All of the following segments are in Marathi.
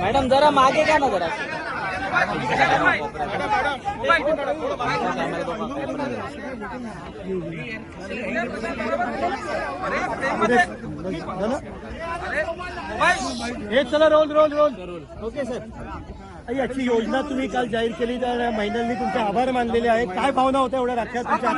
मॅडम जरा मागे घ्या ना जरा. हे चला roll roll roll. Okay sir याची योजना तुम्ही काल जाहीर केली तर महिलांनी तुमचे आभार मानलेले आहेत. काय भावना होत्या एवढ्या राख्या तुमच्या?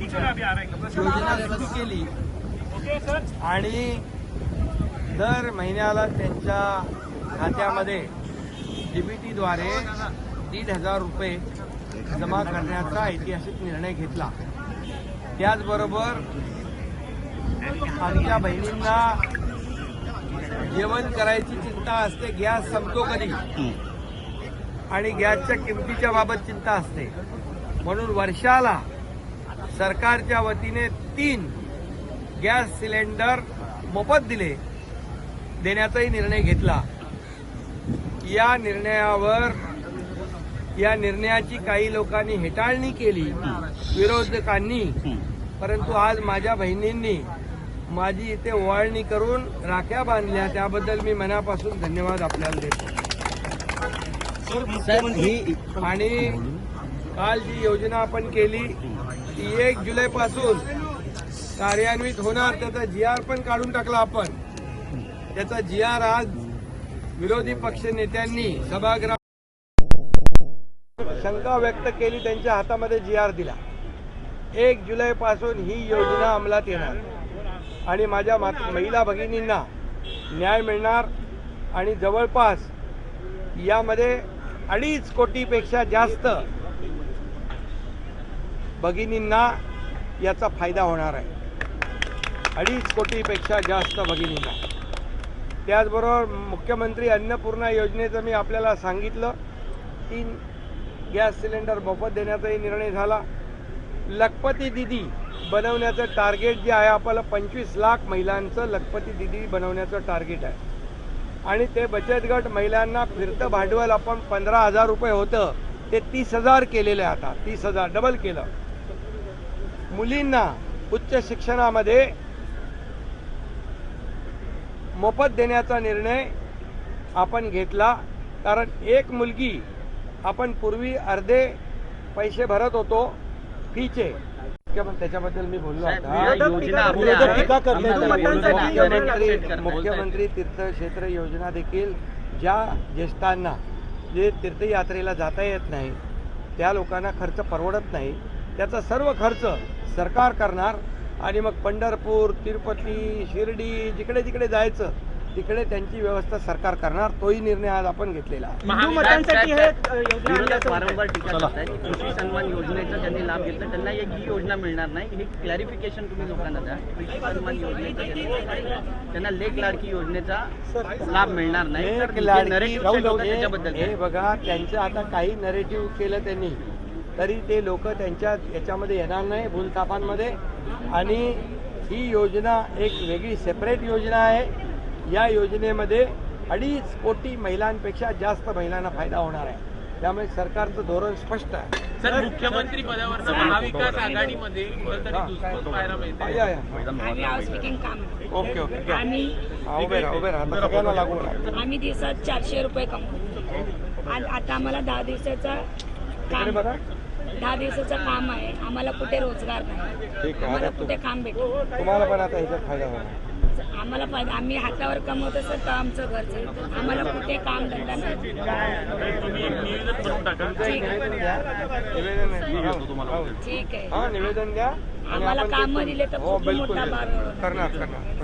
योजना सुरू केली. आणि दर महिन्याला त्यांच्या खात्यामध्ये डीबीटीद्वारे दीड हजार रुपये जमा करण्याचा ऐतिहासिक निर्णय घेतला. त्याचबरोबर आमच्या बहिणींना जेवण करायची चिंता असते गॅस संपतो कधी? आणि गॅसच्या किमतीच्या बाबत चिंता असते. म्हणून वर्षाला सरकारच्या वतीने तीन गॅस सिलेंडर मोफत दिले देण्याचाही निर्णय घेतला. या निर्णयावर या निर्णयाची काही लोकांनी हेटाळणी केली विरोधकांनी. परंतु आज माझ्या बहिणींनी माझी इथे ओवाळणी करून राख्या बांधल्या त्याबद्दल मी मनापासून धन्यवाद आपल्याला देतो. सर आणि काल जी योजना आपण केली ती एक जुलै पासून कार्यान्वित होणार त्याचा जी आर पण काढून टाकला आपण. त्याचा जी आर आज विरोधी पक्ष नेत्यांनी सभागृह शंका व्यक्त केली त्यांच्या हातामध्ये जी आर दिला. एक जुलै पासून ही योजना अंमलात येणार. आणि माझ्या महिला भगिनींना न्याय मिळणार आणि जवळपास यामध्ये अडीच कोटीपेक्षा जास्त भगिनींना याचा फायदा होणार आहे. अडीच कोटीपेक्षा जास्त भगिनींना. त्याचबरोबर मुख्यमंत्री अन्नपूर्णा योजनेचं मी आपल्याला सांगितलं. तीन गॅस सिलेंडर मोफत देण्याचाही निर्णय झाला. लखपती दिदी बनवण्याचं टार्गेट जे आहे आपल्याला पंचवीस लाख महिलांचं लखपती दिदी बनवण्याचं टार्गेट आहे. आणि ते बचत गट महिलांना फिरतं भांडवल आपण पंधरा हजार रुपये होतं ते तीस हजार केलेलं आहे आता. तीस हजार डबल केलं. मुलींना उच्च शिक्षणामध्ये मोफत देण्याचा निर्णय आपण घेतला. कारण एक मुलगी आपण पूर्वी अर्धे पैसे भरत होतो फीचे. त्याच्याबद्दल मी बोललो आता. मुख्यमंत्री मुख्यमंत्री तीर्थक्षेत्र योजना देखील ज्या ज्येष्ठांना जे तीर्थयात्रेला जाता येत नाही त्या लोकांना खर्च परवडत नाही. त्याचा सर्व खर्च सरकार करणार. आणि मग पंढरपूर तिरुपती शिर्डी जिकडे जिकडे जायचं तिकडे त्यांची व्यवस्था सरकार करणार. तोही निर्णय आज आपण घेतलेला हे वारंवार टीका कृषी सन्मान योजनेचा ज्यांनी लाभ घेतला. त्यांना एक ही योजना मिळणार नाही. हे क्लॅरिफिकेशन तुम्ही लोकांना द्या. कृषी सन्मान योजनेचा त्यांना लेख लाडकी योजनेचा लाभ मिळणार नाही. हे? बघा त्यांचं आता काही नरेटिव्ह केलं त्यांनी तरी ते लोक त्यांच्या याच्यामध्ये येणार नाही भूलतापांमध्ये आणि ही योजना एक वेगळी सेपरेट योजना आहे. या योजनेमध्ये अडीच कोटी महिलांपेक्षा जास्त महिलांना फायदा होणार आहे. त्यामुळे सरकारचं धोरण स्पष्ट आहे. सर मुख्यमंत्री पदावर महाविकास आघाडीमध्ये ओके ओके हा, उभे राहा उभे राहा. आता सगळ्यांना लागू आम्ही दिवसात चारशे रुपये कमवतो. आणि आता आम्हाला दहा दिवसाचा बघा. दहा दिवसाचं काम आहे. आम्हाला कुठे रोजगार नाही. ठीक आहे आम्हाला आता कुठे काम भेटत तुम्हाला पण आता ह्याच्यात फायदा होणार. आम्हाला फायदा आम्ही हातावर कमवत असत तर आमचं घर चालतं आम्हाला कुठे काम धंदा नाही. ठीक आहे. निवेदन द्या निवेदन आहे. हो. ठीक आहे. हा निवेदन द्या. आणि आम्हाला आपण ते- कामं दिले तर हो खूप बिलकुल मोठा भार होणार. करणार करणार.